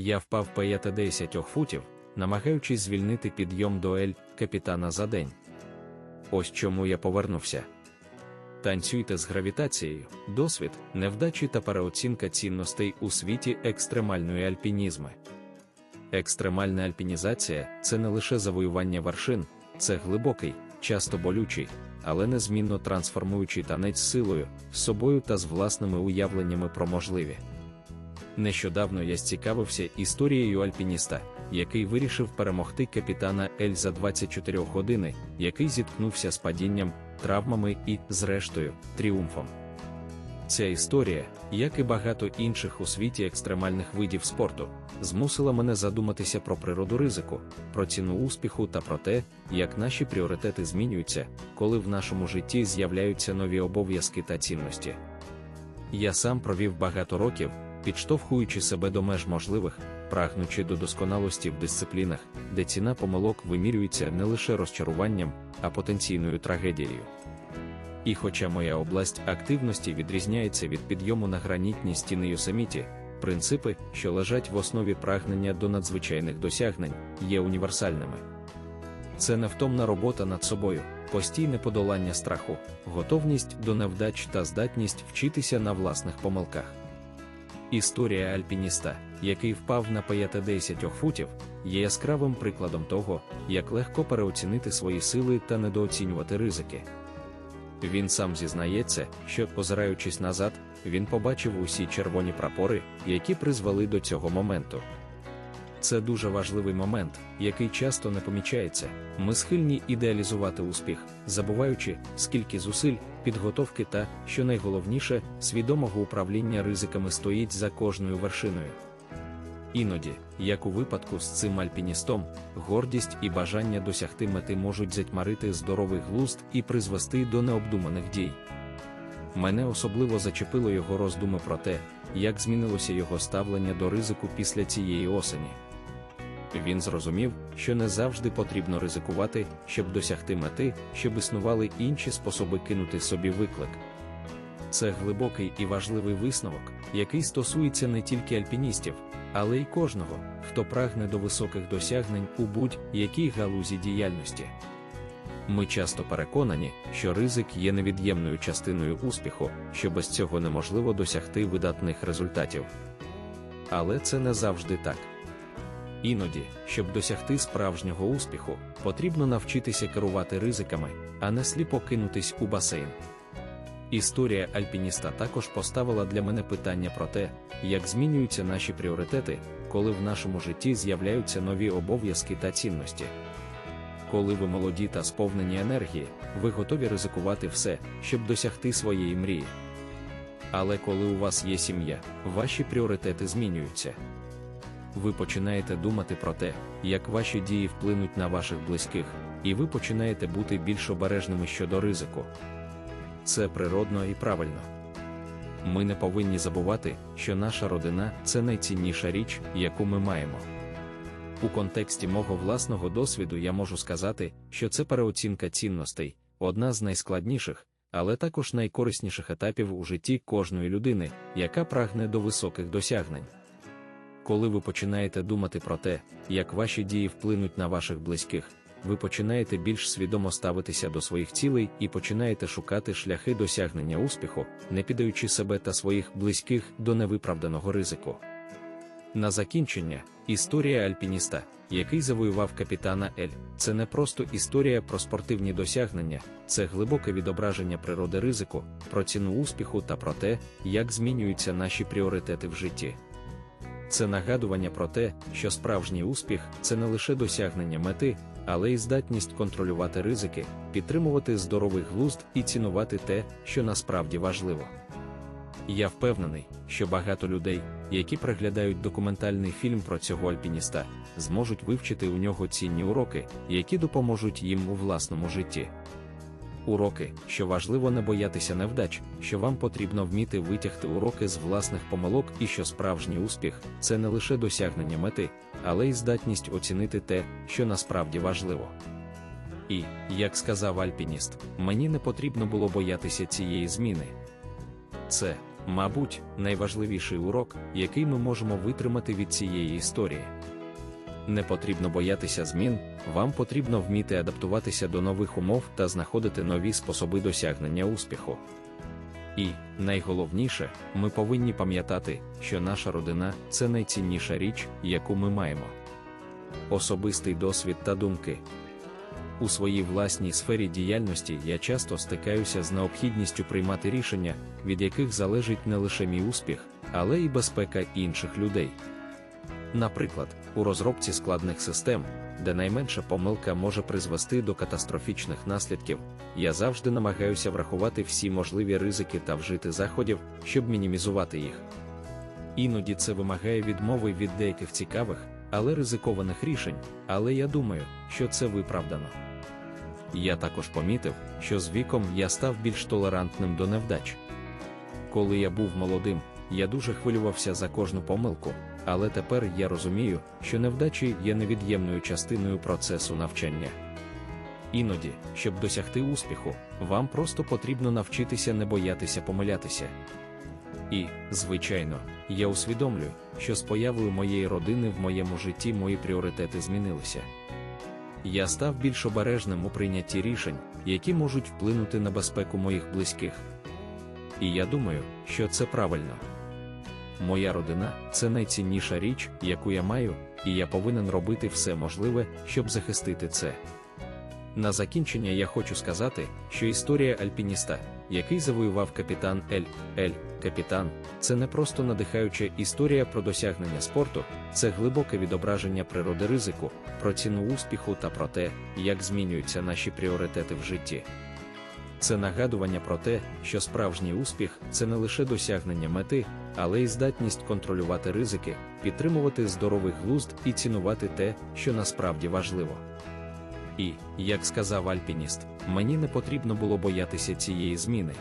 Я впав 50 футів, намагаючись звільнити підйом до Ель капітана за день. Ось чому я повернувся. Танцюйте з гравітацією, досвід, невдачі та переоцінка цінностей у світі екстремальної альпінізми. Екстремальна альпінізація це не лише завоювання вершин, це глибокий, часто болючий, але незмінно трансформуючий танець силою, собою та з власними уявленнями про можливі. Нещодавно я зцікавився історією альпініста, який вирішив перемогти капітана Ель за 24 години, який зіткнувся з падінням, травмами і, зрештою, тріумфом. Ця історія, як і багато інших у світі екстремальних видів спорту, змусила мене задуматися про природу ризику, про ціну успіху та про те, як наші пріоритети змінюються, коли в нашому житті з'являються нові обов'язки та цінності. Я сам провів багато років, підштовхуючи себе до меж можливих, прагнучи до досконалості в дисциплінах, де ціна помилок вимірюється не лише розчаруванням, а потенційною трагедією. І хоча моя область активності відрізняється від підйому на гранітні стіни Йосеміті, принципи, що лежать в основі прагнення до надзвичайних досягнень, є універсальними. Це невтомна робота над собою, постійне подолання страху, готовність до невдач та здатність вчитися на власних помилках. Історія альпініста, який впав на 50 футів, є яскравим прикладом того, як легко переоцінити свої сили та недооцінювати ризики. Він сам зізнається, що, озираючись назад, він побачив усі червоні прапори, які призвели до цього моменту. Це дуже важливий момент, який часто не помічається. Ми схильні ідеалізувати успіх, забуваючи, скільки зусиль, підготовки та, що найголовніше, свідомого управління ризиками стоїть за кожною вершиною. Іноді, як у випадку з цим альпіністом, гордість і бажання досягти мети можуть затьмарити здоровий глузд і призвести до необдуманих дій. Мене особливо зачепило його роздуми про те, як змінилося його ставлення до ризику після цієї осені. Він зрозумів, що не завжди потрібно ризикувати, щоб досягти мети, щоб існували інші способи кинути собі виклик. Це глибокий і важливий висновок, який стосується не тільки альпіністів, але й кожного, хто прагне до високих досягнень у будь-якій галузі діяльності. Ми часто переконані, що ризик є невід'ємною частиною успіху, що без цього неможливо досягти видатних результатів. Але це не завжди так. Іноді, щоб досягти справжнього успіху, потрібно навчитися керувати ризиками, а не сліпо кинутись у басейн. Історія альпініста також поставила для мене питання про те, як змінюються наші пріоритети, коли в нашому житті з'являються нові обов'язки та цінності. Коли ви молоді та сповнені енергії, ви готові ризикувати все, щоб досягти своєї мрії. Але коли у вас є сім'я, ваші пріоритети змінюються. Ви починаєте думати про те, як ваші дії вплинуть на ваших близьких, і ви починаєте бути більш обережними щодо ризику. Це природно і правильно. Ми не повинні забувати, що наша родина це найцінніша річ, яку ми маємо. У контексті мого власного досвіду я можу сказати, що це переоцінка цінностей, одна з найскладніших, але також найкорисніших етапів у житті кожної людини, яка прагне до високих досягнень. Коли ви починаєте думати про те, як ваші дії вплинуть на ваших близьких, ви починаєте більш свідомо ставитися до своїх цілей і починаєте шукати шляхи досягнення успіху, не піддаючи себе та своїх близьких до невиправданого ризику. На закінчення, історія альпініста, який завоював капітана Ель, це не просто історія про спортивні досягнення, це глибоке відображення природи ризику, про ціну успіху та про те, як змінюються наші пріоритети в житті. Це нагадування про те, що справжній успіх це не лише досягнення мети, але й здатність контролювати ризики, підтримувати здоровий глузд і цінувати те, що насправді важливо. Я впевнений, що багато людей, які приглядають документальний фільм про цього альпініста, зможуть вивчити у нього цінні уроки, які допоможуть їм у власному житті. Уроки, що важливо не боятися невдач, що вам потрібно вміти витягти уроки з власних помилок і що справжній успіх це не лише досягнення мети, але й здатність оцінити те, що насправді важливо. І, як сказав альпініст, мені не потрібно було боятися цієї зміни. Це мабуть, найважливіший урок, який ми можемо витримати від цієї історії. Не потрібно боятися змін, вам потрібно вміти адаптуватися до нових умов та знаходити нові способи досягнення успіху. І, найголовніше, ми повинні пам'ятати, що наша родина це найцінніша річ, яку ми маємо. Особистий досвід та думки. У своїй власній сфері діяльності я часто стикаюся з необхідністю приймати рішення, від яких залежить не лише мій успіх, але й безпека інших людей. Наприклад, у розробці складних систем, де найменша помилка може призвести до катастрофічних наслідків, я завжди намагаюся врахувати всі можливі ризики та вжити заходів, щоб мінімізувати їх. Іноді це вимагає відмови від деяких цікавих, але ризикованих рішень, але я думаю, що це виправдано. Я також помітив, що з віком я став більш толерантним до невдач. Коли я був молодим, я дуже хвилювався за кожну помилку, але тепер я розумію, що невдачі є невід'ємною частиною процесу навчання. Іноді, щоб досягти успіху, вам просто потрібно навчитися не боятися помилятися. І, звичайно, я усвідомлюю, що з появою моєї родини в моєму житті мої пріоритети змінилися. Я став більш обережним у прийнятті рішень, які можуть вплинути на безпеку моїх близьких. І я думаю, що це правильно. Моя родина це найцінніша річ, яку я маю, і я повинен робити все можливе, щоб захистити це. На закінчення я хочу сказати, що історія альпініста, який завоював капітан Ель, Ель, капітан, це не просто надихаюча історія про досягнення спорту, це глибоке відображення природи ризику, про ціну успіху та про те, як змінюються наші пріоритети в житті. Це нагадування про те, що справжній успіх це не лише досягнення мети, але й здатність контролювати ризики, підтримувати здоровий глузд і цінувати те, що насправді важливо. І, як сказав альпініст, мені не потрібно було боятися цієї зміни,